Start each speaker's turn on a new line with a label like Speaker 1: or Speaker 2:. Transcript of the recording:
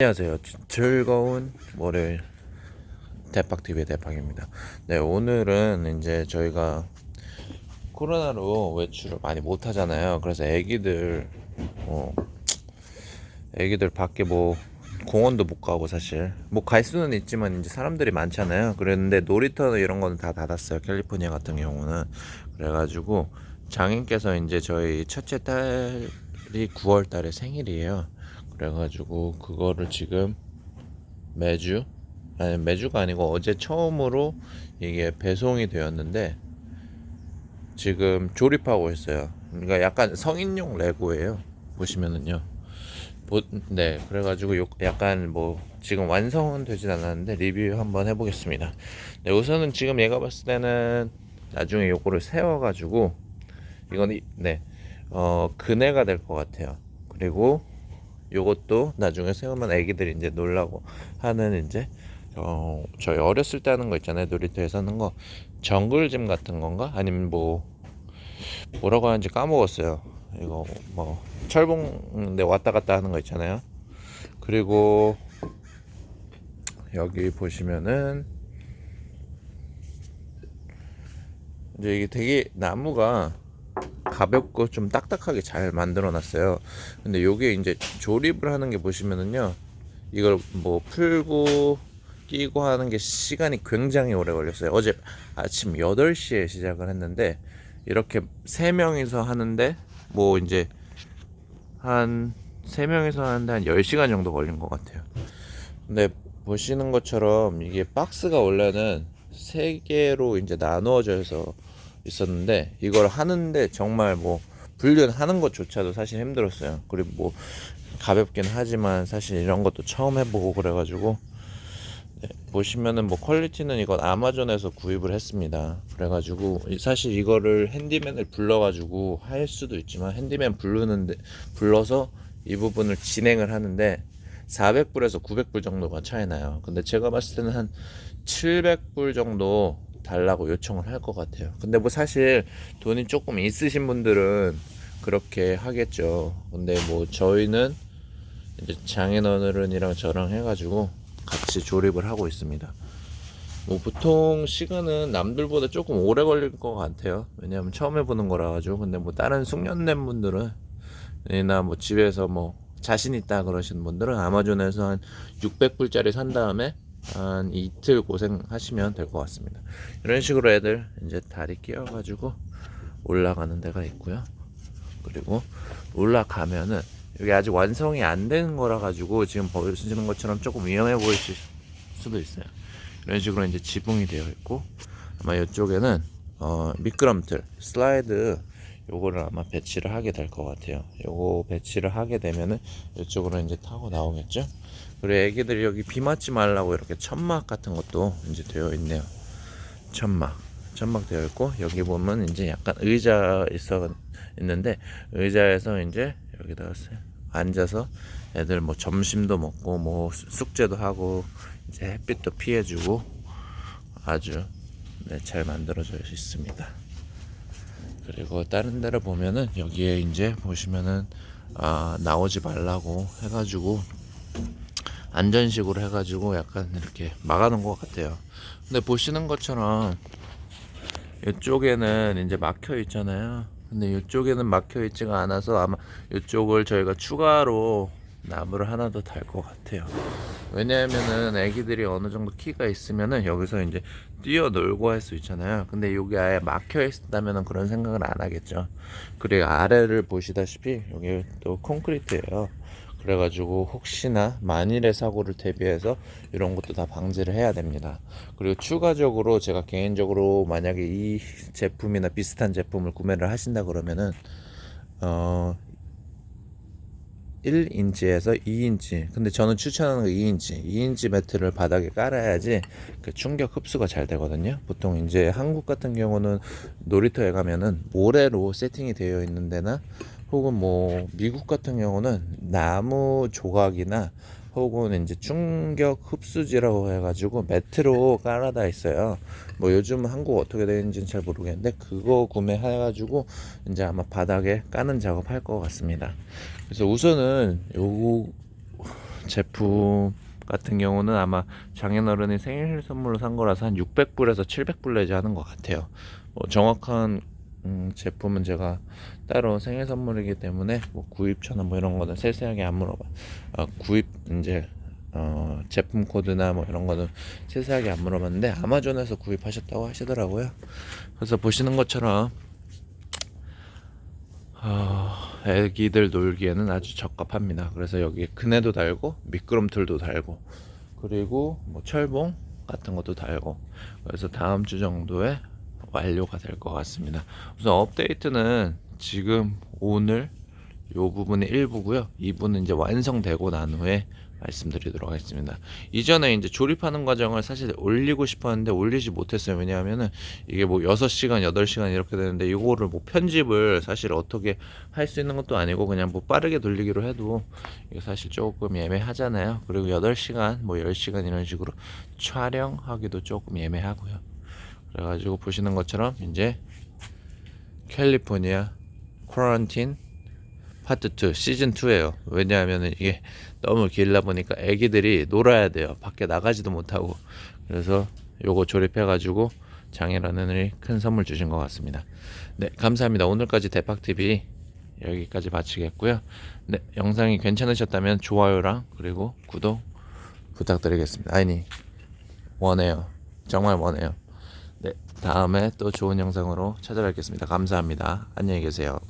Speaker 1: 안녕하세요. 지- 즐거운 월요일 대박TV의 대박입니다. 네, 오늘은 이제 저희가 코로나로 외출을 많이 못 하잖아요. 그래서 애기들, 뭐, 애기들 밖에 뭐, 공원도 못 가고 사실. 뭐 갈 수는 있지만 이제 사람들이 많잖아요. 그랬는데 놀이터 이런 거는 다 닫았어요. 캘리포니아 같은 경우는. 그래가지고 장인께서 이제 저희 첫째 딸이 9월 달에 생일이에요. 그래가지고 그거를 지금 매주 아니 매주가 아니고 어제 처음으로 이게 배송이 되었는데 지금 조립하고 있어요. 그러니까 약간 성인용 레고예요. 보시면은요. 보, 네, 그래가지고 요, 약간 뭐 지금 완성은 되진 않았는데 리뷰 한번 해보겠습니다. 네, 우선은 지금 얘가 봤을 때는 나중에 요거를 세워가지고 이건 이- 네, 어 근해가 될 것 같아요. 그리고 요것도 나중에 세우면 애기들이 이제 놀라고 하는 이제 어 저희 어렸을 때 하는 거 있잖아요. 놀이터에서 하는 거. 정글짐 같은 건가? 아니면 뭐 뭐라고 하는지 까먹었어요. 이거 뭐 철봉 데 왔다 갔다 하는 거 있잖아요. 그리고 여기 보시면은 이제 이게 되게 나무가 가볍고 좀 딱딱하게 잘 만들어 놨어요. 근데 요게 이제 조립을 하는 게 보시면은요. 이걸 뭐 풀고 끼고 하는 게 시간이 굉장히 오래 걸렸어요. 어제 아침 8시에 시작을 했는데 이렇게 세 명이서 하는데 뭐 이제 한세 명이서 하는데 한 10시간 정도 걸린 것 같아요. 근데 보시는 것처럼 이게 박스가 원래는 세 개로 이제 나누어져서 있었는데 이걸 하는데 정말 뭐 분류하는 것조차도 사실 힘들었어요. 그리고 뭐 가볍긴 하지만 사실 이런 것도 처음 해보고 그래가지고 네, 보시면은 뭐 퀄리티는 이건 아마존에서 구입을 했습니다. 그래가지고 이- 사실 이거를 핸디맨을 불러가지고 할 수도 있지만 핸디맨 부르는데 불러서 이 부분을 진행을 하는데 400불에서 900불 정도가 차이 나요. 근데 제가 봤을 때는 한 700불 정도 달라고 요청을 할 것 같아요. 근데 뭐 사실 돈이 조금 있으신 분들은 그렇게 하겠죠. 근데 뭐 저희는 이제 장인어른이랑 저랑 해가지고 같이 조립을 하고 있습니다. 뭐 보통 시간은 남들보다 조금 오래 걸릴 것 같아요. 왜냐하면 처음 해보는 거라 가지고. 근데 뭐 다른 숙련된 분들은 이나 뭐 집에서 뭐 자신 있다 그러시는 분들은 아마존에서 한 600불짜리 산 다음에 한 이틀 고생하시면 될 것 같습니다. 이런 식으로 애들 이제 다리 끼워가지고 올라가는 데가 있고요. 그리고 올라가면은 여기 아직 완성이 안 되는 거라 가지고 지금 보시는 것처럼 조금 위험해 보일 수- 수도 있어요. 이런 식으로 이제 지붕이 되어 있고 아마 이쪽에는 어, 미끄럼틀 슬라이드 요거를 아마 배치를 하게 될 것 같아요. 요거 배치를 하게 되면은 이쪽으로 이제 타고 나오겠죠. 그리고 애기들이 여기 비 맞지 말라고 이렇게 천막 같은 것도 이제 되어 있네요. 천막 천막 되어 있고 여기 보면 이제 약간 의자 있어 있는데 의자에서 이제 여기다가 앉아서 애들 뭐 점심도 먹고 뭐 수- 숙제도 하고 이제 햇빛도 피해주고 아주 네, 잘 만들어져 있습니다. 그리고 다른 데를 보면은 여기에 이제 보시면은 아 나오지 말라고 해가지고 안전식으로 해가지고 약간 이렇게 막아놓은 것 같아요. 근데 보시는 것처럼 이쪽에는 이제 막혀 있잖아요. 근데 이쪽에는 막혀 있지가 않아서 아마 이쪽을 저희가 추가로 나무를 하나 더 달 것 같아요. 왜냐하면은 애기들이 어느 정도 키가 있으면은 여기서 이제 뛰어놀고 할 수 있잖아요. 근데 여기 아예 막혀 있다면은 그런 생각을 안 하겠죠. 그리고 아래를 보시다시피 여기 또 콘크리트예요. 그래가지고 혹시나 만일의 사고를 대비해서 이런 것도 다 방지를 해야 됩니다. 그리고 추가적으로 제가 개인적으로 만약에 이 제품이나 비슷한 제품을 구매를 하신다 그러면은 어 1인치에서 2인치. 근데 저는 추천하는 거 2인치. 2인치 매트를 바닥에 깔아야지 그 충격 흡수가 잘 되거든요. 보통 이제 한국 같은 경우는 놀이터에 가면은 모래로 세팅이 되어 있는 데나 혹은 뭐 미국 같은 경우는 나무 조각이나 혹은 이제 충격 흡수지라고 해가지고 매트로 깔아다 있어요. 뭐 요즘 한국 어떻게 되는지는 잘 모르겠는데 그거 구매해가지고 이제 아마 바닥에 까는 작업할 것 같습니다. 그래서 우선은 요 제품 같은 경우는 아마 장인어른이 생일 선물로 산 거라서 한 600불에서 700불 내지 하는 것 같아요. 뭐 정확한 음, 제품은 제가 따로 생일 선물이기 때문에 뭐 구입처나 뭐 이런 거는 세세하게 안 물어봐. 아, 구입 이제 어, 제품 코드나 뭐 이런 거는 세세하게 안 물어봤는데 아마존에서 구입하셨다고 하시더라고요. 그래서 보시는 것처럼 어, 애기들 놀기에는 아주 적합합니다. 그래서 여기 그네도 달고 미끄럼틀도 달고 그리고 뭐 철봉 같은 것도 달고 그래서 다음 주 정도에 완료가 될 것 같습니다. 우선 업데이트는 지금 오늘 요 부분이 1부고요. 2부는 이제 완성되고 난 후에 말씀드리도록 하겠습니다. 이전에 이제 조립하는 과정을 사실 올리고 싶었는데 올리지 못했어요. 왜냐하면은 이게 뭐 6시간, 8시간 이렇게 되는데 이거를 뭐 편집을 사실 어떻게 할 수 있는 것도 아니고 그냥 뭐 빠르게 돌리기로 해도 이게 사실 조금 예매하잖아요. 그리고 8시간, 뭐 10시간 이런 식으로 촬영하기도 조금 예매하고요. 그래가지고 보시는 것처럼 이제 캘리포니아 코런틴 파트 2 시즌 2예요. 왜냐하면 이게 너무 길다 보니까 애기들이 놀아야 돼요. 밖에 나가지도 못하고 그래서 요거 조립해가지고 장애라는이 큰 선물 주신 것 같습니다. 네 감사합니다. 오늘까지 대박 TV 여기까지 마치겠고요. 네 영상이 괜찮으셨다면 좋아요랑 그리고 구독 부탁드리겠습니다. 아니 원해요. 정말 원해요. 네 다음에 또 좋은 영상으로 찾아뵙겠습니다. 감사합니다. 안녕히 계세요.